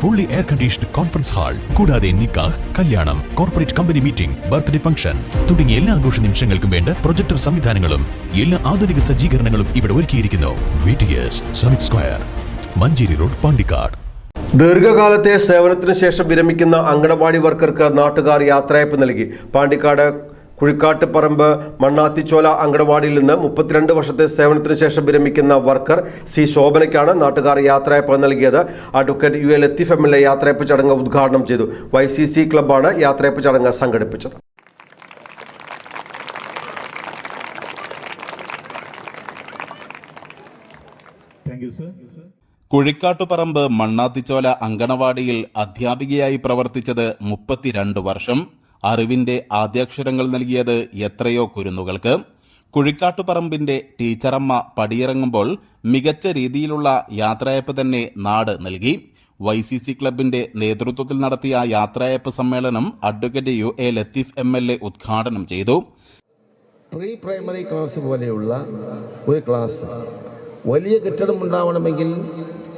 Fully air conditioned conference hall കൂടാതെ നിക്കാഹ് കല്യാണം corporate company meeting birthday function തുടങ്ങിയ എല്ലാ ആഘോഷ നിമിഷങ്ങൾക്കും വേണ്ട പ്രൊജക്ടർ സംവിധാനങ്ങളും എല്ലാ ആധുനിക സജ്ജീകരണങ്ങളും ഇവിടെ ഒരുക്കിയിരിക്കുന്നു. Square Manjeri road Pandikkad. ദീർഘകാലത്തെ സേവനത്തിന് ശേഷം വിരമിക്കുന്ന അങ്കണവാടി വർക്കർക്ക് നാട്ടുകാർ യാത്രയപ്പ് നൽകി. പാണ്ടിക്കാട് കുഴിക്കാട്ടുപറമ്പ് മണ്ണാത്തിച്ചോല അങ്കണവാടിയിൽ നിന്ന് മുപ്പത്തിരണ്ട് വർഷത്തെ സേവനത്തിന് ശേഷം വിരമിക്കുന്ന വർക്കർ സി ശോഭനയ്ക്കാണ് നാട്ടുകാർ യാത്രയപ്പ് നൽകിയത്. Advocate U A Latheef M L A യാത്രയപ്പ് ചടങ്ങ് ഉദ്ഘാടനം ചെയ്തു. വൈ സി സി ക്ലബാണ് യാത്രയപ്പ് ചടങ്ങ് സംഘടിപ്പിച്ചത്. കുഴിക്കാട്ടുപറമ്പ് മണ്ണാത്തിച്ചോല അങ്കണവാടിയിൽ അധ്യാപികയായി പ്രവർത്തിച്ചത് മുപ്പത്തിരണ്ട് വർഷം. അറിവിന്റെ ആദ്യാക്ഷരങ്ങൾ നൽകിയത് എത്രയോ കുരുന്നുകൾക്ക്. കുഴിക്കാട്ടുപറമ്പിന്റെ ടീച്ചറമ്മ പടിയിറങ്ങുമ്പോൾ മികച്ച രീതിയിലുള്ള യാത്രയപ്പ് തന്നെ നാട് നൽകി. വൈ സി സി ക്ലബിന്റെ നേതൃത്വത്തിൽ നടത്തിയ യാത്രയപ്പ് സമ്മേളനം advocate U A Latheef M L A ഉദ്ഘാടനം ചെയ്തു. പ്രീ പ്രൈമറി ക്ലാസ് പോലെയുള്ള ഒരു ക്ലാസ്. വലിയ കെട്ടിടം ഉണ്ടാവണമെങ്കിൽ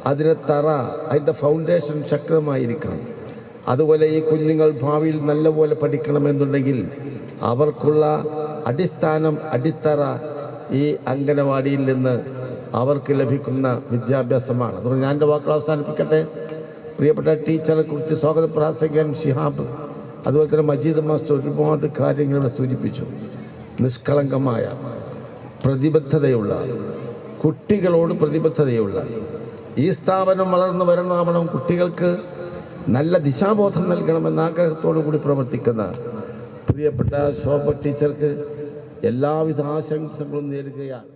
അതിന് തറ അതിന്റെ ഫൗണ്ടേഷൻ ശക്തമായിരിക്കണം. അതുപോലെ ഈ കുഞ്ഞുങ്ങൾ ഭാവിയിൽ നല്ലപോലെ പഠിക്കണമെന്നുണ്ടെങ്കിൽ അവർക്കുള്ള അടിസ്ഥാനം അടിത്തറ ഈ അംഗനവാടിയിൽ നിന്ന് അവർക്ക് ലഭിക്കുന്ന വിദ്യാഭ്യാസമാണ്. അതുകൊണ്ട് ഞാൻ എന്റെ വാക്കുകൾ അവസാനിപ്പിക്കട്ടെ. പ്രിയപ്പെട്ട ടീച്ചറെ കുറിച്ച് സ്വാഗത. പ്രാസംഗൻ ഷിഹാബ് അതുപോലെ തന്നെ മജീദ് മാസ്റ്റർ ഒരുപാട് കാര്യങ്ങൾ സൂചിപ്പിച്ചു. നിഷ്കളങ്കമായ പ്രതിബദ്ധതയുള്ള കുട്ടികളോട് പ്രതിബദ്ധതയുള്ള ഈ സ്ഥാപനം വളർന്നു വരണമാവണം കുട്ടികൾക്ക് നല്ല ദിശാബോധം നൽകണമെന്ന ആഗ്രഹത്തോടു കൂടി പ്രവർത്തിക്കുന്ന പ്രിയപ്പെട്ട ശോഭ ടീച്ചർക്ക് എല്ലാവിധ ആശംസകളും നേരുകയാണ്.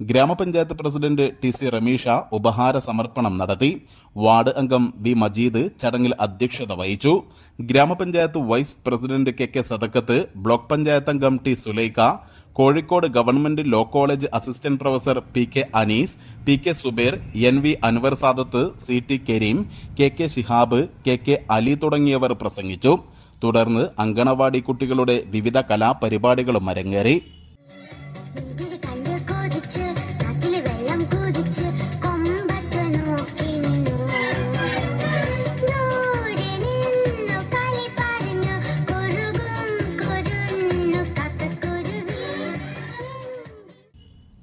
Gramapanchayat president T C Ramisha ഉപഹാര സമർപ്പണം നടത്തി വാർഡ് അംഗം ബി മജീദ് ചടങ്ങിൽ അധ്യക്ഷത വഹിച്ചു. ഗ്രാമപഞ്ചായത്ത് vice president K K Sadakkath block panchayat അംഗം T Sulaikha Kozhikode government law college assistant professor P K Anees P K Suber N V Anvar Sadath C T Kareem K K Shihab K K Ali തുടങ്ങിയവർ പ്രസംഗിച്ചു. തുടർന്ന് അങ്കണവാടി കുട്ടികളുടെ വിവിധ കലാപരിപാടികളും അരങ്ങേറി.